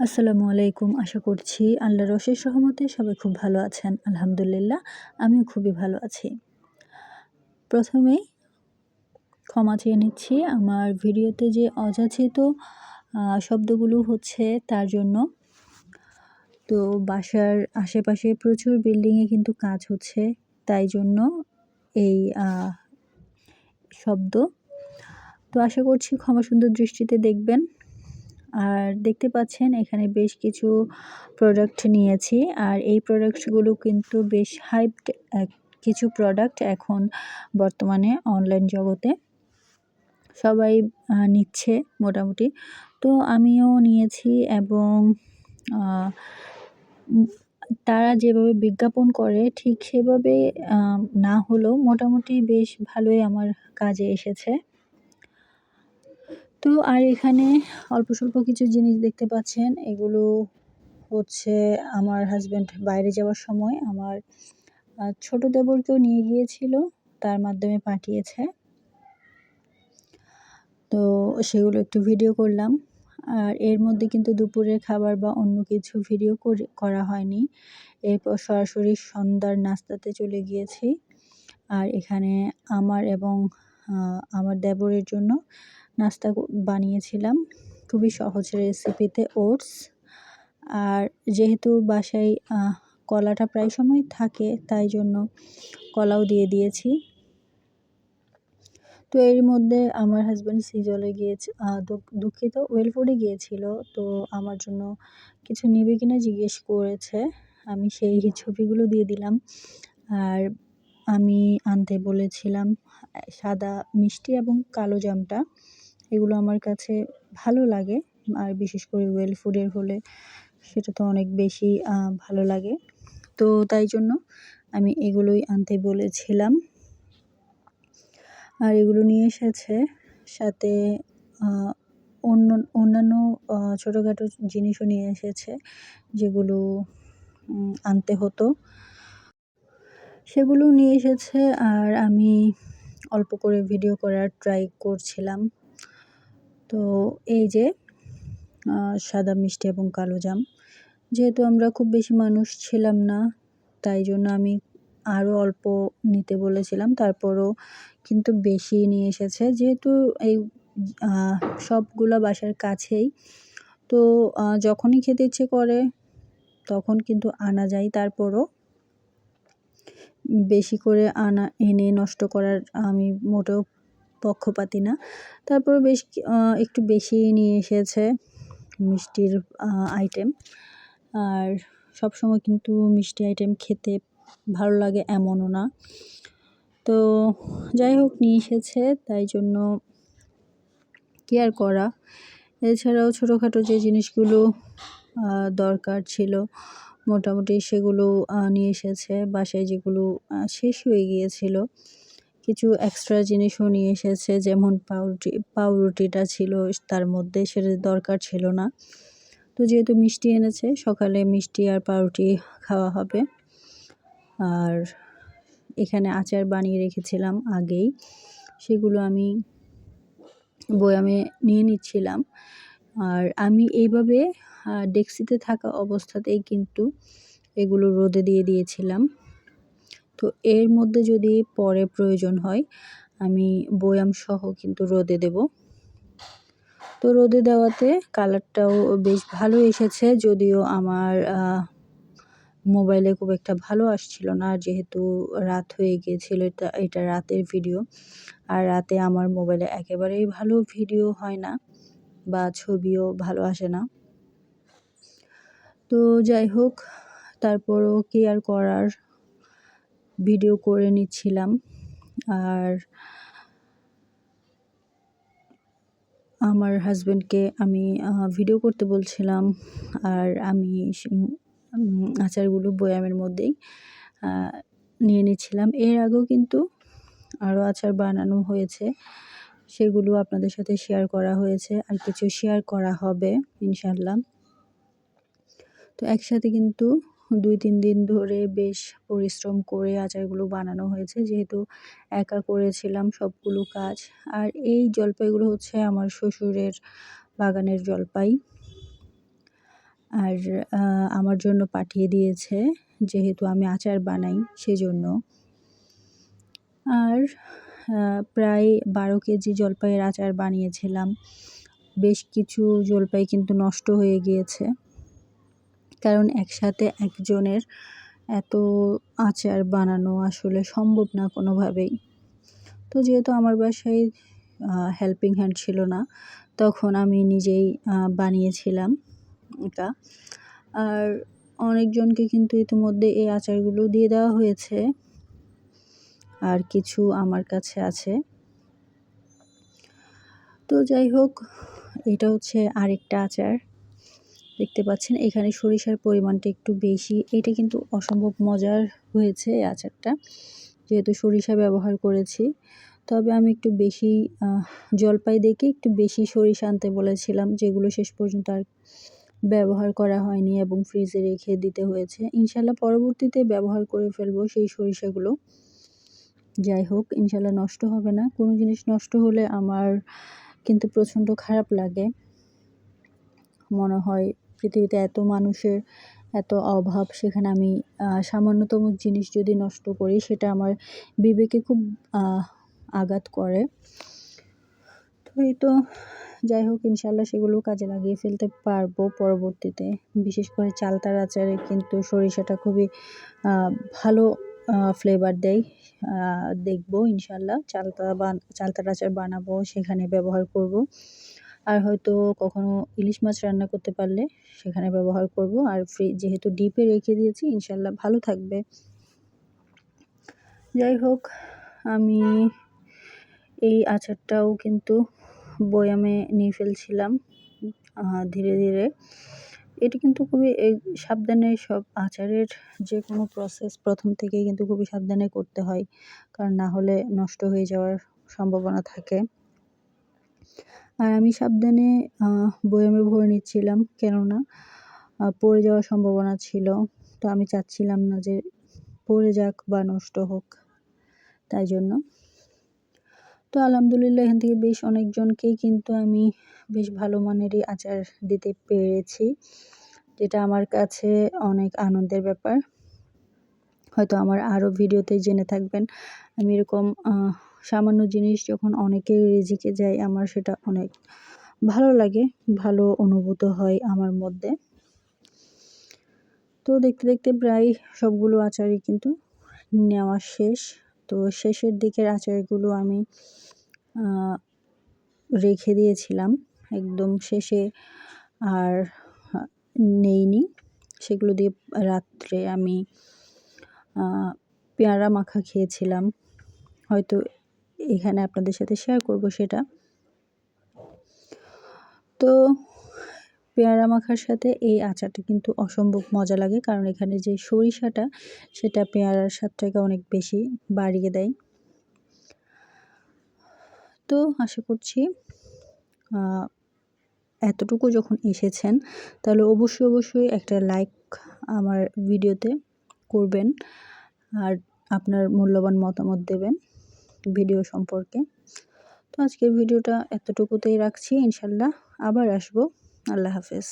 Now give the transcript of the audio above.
আসসালামু আলাইকুম। আশা করছি আল্লাহর অশেষ সহমতে সবাই খুব ভালো আছেন। আলহামদুলিল্লাহ, আমিও খুবই ভালো আছি। প্রথমেই ক্ষমা চেয়ে নিচ্ছি, আমার ভিডিওতে যে অযাচিত শব্দগুলো হচ্ছে তার জন্য। তো বাসার আশেপাশে প্রচুর বিল্ডিংয়ে কিন্তু কাজ হচ্ছে, তাই জন্য এই শব্দ। তো আশা করছি ক্ষমা সুন্দর দৃষ্টিতে দেখবেন। আর দেখতে পাচ্ছেন এখানে বেশ কিছু প্রোডাক্ট নিয়েছি। আর এই প্রোডাক্টগুলো কিন্তু বেশ হাইপড কিছু প্রোডাক্ট এখন বর্তমানে অনলাইন জগতে সবাই নিচ্ছে মোটামুটি। তো আমিও নিয়েছি এবং তারা যেভাবে বিজ্ঞাপন করে ঠিক সেভাবে না হলেও মোটামুটি বেশ ভালোই আমার কাজে এসেছে। তো আর এখানে অল্প স্বল্প কিছু জিনিস দেখতে পাচ্ছেন। এগুলো হচ্ছে আমার হাজব্যান্ড বাইরে যাওয়ার সময় আমার ছোট দেবরকেও নিয়ে গিয়েছিল, তার মাধ্যমে পাঠিয়েছে। তো সেগুলো একটু ভিডিও করলাম। আর এর মধ্যে কিন্তু দুপুরের খাবার বা অন্য কিছু ভিডিও করা হয়নি। এরপর সরাসরি সন্ধ্যার নাস্তাতে চলে গিয়েছি। আর এখানে আমার এবং আমার দেবরের জন্য নাস্তা বানিয়েছিলাম। খুবই সহজ রেসিপিতে ওটস আর যেহেতু বাসায় কলাটা প্রায় সময় থাকে, তাই জন্য কলাও দিয়ে দিয়েছি। তো এর মধ্যে আমার হাজব্যান্ড সিজলে গিয়েছে দুঃখিত ওয়েলফুডে গিয়েছিল। তো আমার জন্য কিছু নেবে কিনা জিজ্ঞেস করেছে। আমি সেই ছবিগুলো দিয়ে দিলাম। আর আমি আনতে বলেছিলাম, সাদা মিষ্টি এবং কালো জামটা। এগুলো আমার কাছে ভালো লাগে, আর বিশেষ করে ওয়েল ফুডের হলে সেটা তো অনেক বেশি ভালো লাগে। তো তাই জন্য আমি এগুলোই আনতে বলেছিলাম। আর এগুলো নিয়ে এসেছে সাথে অন্য, অন্যান্য ছোটোখাটো জিনিসও নিয়ে এসেছে, যেগুলো আনতে হতো। সেগুলো নিয়ে এসেছে আর আমি অল্প করে ভিডিও করার ট্রাই করছিলাম। তো এই যে সাদা মিষ্টি এবং কালো জাম। যেহেতু আমরা খুব বেশি মানুষ ছিলাম না, তাই জন্য আমি আরও অল্প নিতে বলেছিলাম। তারপরও কিন্তু বেশি নিয়ে এসেছে। যেহেতু এই সবগুলো বাসার কাছেই। তো যখনই খেতে ইচ্ছে করে, তখন কিন্তু আনা যায়। তারপরও বেশি করে আনা, এনে নষ্ট করার আমি মোটেও পক্ষপাতি না। তারপর বেশ একটু বেশি নিয়ে এসেছে মিষ্টির আইটেম আর সবসময় কিন্তু মিষ্টি আইটেম খেতে ভালো লাগে এমনও না। তো যাই হোক, নিয়ে এসেছে, তাই জন্য কেয়ার করা। এছাড়াও ছোটোখাটো যে জিনিসগুলো দরকার ছিল মোটামুটি সেগুলো নিয়ে এসেছে। বাসায় যেগুলো শেষ হয়ে গিয়েছিল। কিছু এক্সট্রা জিনিসও নিয়ে এসেছে, যেমন পাউরুটি, পাউরুটিটা ছিল তার মধ্যে, সেটা দরকার ছিল না। তো যেহেতু মিষ্টি এনেছে, সকালে মিষ্টি আর পাউরুটি খাওয়া হবে। আর এখানে আচার বানিয়ে রেখেছিলাম আগেই। সেগুলো আমি বয়ামে নিয়ে নিচ্ছিলাম। আর আমি এইভাবে ডেক্সিতে থাকা অবস্থাতেই কিন্তু এগুলো রোদে দিয়ে দিয়েছিলাম। তো এর মধ্যে যদি পরে প্রয়োজন হয়, আমি বয়াম সহ কিন্তু রোদে দেব। তো রোদে দেওয়াতে কালারটাও বেশ ভালো এসেছে, যদিও আমার মোবাইলে খুব একটা ভালো আসছিল না, যেহেতু রাত হয়ে গিয়েছিল এটা এটা রাতের ভিডিও। আর রাতে আমার মোবাইলে একেবারেই ভালো ভিডিও হয় না বা ছবিও ভালো আসে না। তো যাই হোক তারপরও কি আর করার ভিডিও করে নিচ্ছিলাম। আর আমার হাজব্যান্ডকে আমি ভিডিও করতে বলছিলাম। আর আমি আচারগুলো বয়ামের মধ্যেই নিয়ে নিচ্ছিলাম। এর আগেও কিন্তু আরও আচার বানানো হয়েছে। সেগুলো আপনাদের সাথে শেয়ার করা হয়েছে। আর কিছু শেয়ার করা হবে ইনশাল্লাহ তো একসাথে কিন্তু দুই, তিন দিন ধরে বেশ পরিশ্রম করে আচারগুলো বানানো হয়েছে। যেহেতু একা করেছিলাম সবগুলো কাজ। আর এই জলপাইগুলো হচ্ছে আমার শ্বশুরের বাগানের জলপাই। আর আমার জন্য পাঠিয়ে দিয়েছে, যেহেতু আমি আচার বানাই সেজন্য। আর প্রায় বারো কেজি জলপাইয়ের আচার বানিয়েছিলাম। বেশ কিছু জলপাই কিন্তু নষ্ট হয়ে গিয়েছে। কারণ একসাথে একজনের এত আচার বানানো আসলে সম্ভব না কোনোভাবেই। তো যেহেতু আমার বাসায় হেল্পিং হ্যান্ড ছিল না, তখন আমি নিজেই বানিয়েছিলাম এটা। আর অনেকজনকে কিন্তু ইতিমধ্যে এই আচারগুলো দিয়ে দেওয়া হয়েছে। আর কিছু আমার কাছে আছে। তো যাই হোক, এটা হচ্ছে আরেকটা আচার। দেখতে পাচ্ছেন, এখানে সরিষার পরিমাণটা একটু বেশি। এটা কিন্তু অসম্ভব মজার হয়েছে এই আচারটা, যেহেতু সরিষা ব্যবহার করেছি। তবে আমি একটু বেশি জলপাই দেখে একটু বেশি সরিষা আনতে বলেছিলাম, যেগুলো শেষ পর্যন্ত আর ব্যবহার করা হয়নি এবং ফ্রিজে রেখে দিতে হয়েছে। ইনশাল্লাহ পরবর্তীতে ব্যবহার করে ফেলব সেই সরিষাগুলো। যাই হোক, ইনশাল্লাহ নষ্ট হবে না। কোনো জিনিস নষ্ট হলে আমার কিন্তু প্রচণ্ড খারাপ লাগে। মনে হয় পৃথিবীতে এত মানুষের এত অভাব, সেখানে আমি সামান্যতম জিনিস যদি নষ্ট করি, সেটা আমার বিবেকে খুব আঘাত করে। তো এই তো, যাই হোক ইনশাল্লাহ সেগুলো কাজে লাগিয়ে ফেলতে পারব পরবর্তীতে। বিশেষ করে চালতার আচারে কিন্তু সরিষাটা খুবই ভালো ফ্লেভার দেয়। দেখব ইনশাল্লাহ চালতা বান, চালতার আচার বানাবো, সেখানে ব্যবহার করব। আর হয়তো কখনো ইলিশ মাছ রান্না করতে পারলে সেখানে ব্যবহার করব। আর ফ্রি, যেহেতু ডিপে রেখে দিয়েছি, ইনশাল্লাহ ভালো থাকবে। যাই হোক, আমি এই আচারটাও কিন্তু বয়ামে নিয়ে ফেলছিলাম ধীরে ধীরে। এটি কিন্তু খুবই সাবধানে সব আচারের যে কোনো প্রসেস প্রথম থেকেই কিন্তু খুবই সাবধানে করতে হয়, কারণ না হলে নষ্ট হয়ে যাওয়ার সম্ভাবনা থাকে। আর আমি সাবধানে বয়ামে ভরে নিচ্ছিলাম, কেননা পড়ে যাওয়ার সম্ভাবনা ছিল। তো আমি চাচ্ছিলাম না যে পড়ে যাক বা নষ্ট হোক, তাই জন্য। তো আলহামদুলিল্লাহ, এখান থেকে বেশ অনেকজনকেই কিন্তু আমি বেশ ভালো মানেরই আচার দিতে পেরেছি, যেটা আমার কাছে অনেক আনন্দের ব্যাপার। হয়তো আমার আরও ভিডিওতে জেনে থাকবেন, আমি এরকম সামান্য জিনিস যখন অনেকের রিজিকে যায় আমার সেটা অনেক ভালো লাগে, ভালো অনুভূত হয় আমার মধ্যে। তো দেখতে দেখতে প্রায় সবগুলো আচারই কিন্তু নেওয়া শেষ। তো শেষের দিকের আচারগুলো আমি রেখে দিয়েছিলাম। একদম শেষে আর নেইনি। সেগুলো দিয়ে রাত্রে আমি পেয়ারা মাখা খেয়েছিলাম। হয়তো এখানে আপনাদের সাথে শেয়ার করব সেটা। তো, পেয়ারা মাখার সাথে এই আচারটা কিন্তু অসম্ভব মজা লাগে, কারণ এখানে যে সরিষাটা, সেটা পেয়ারার স্বাদটাকে অনেক বেশি বাড়িয়ে দেয়। তো, আশা করছি এতটুকু যখন এসেছেন, তাহলে অবশ্যই অবশ্যই একটা লাইক আমার ভিডিওতে করবেন, আর আপনার মূল্যবান মতামত দেবেন। ভিডিও সম্পর্কে। তো আজকের ভিডিওটা এতটুকুতেই রাখছি ইনশাল্লাহ আবার আসব। আল্লাহ হাফেজ।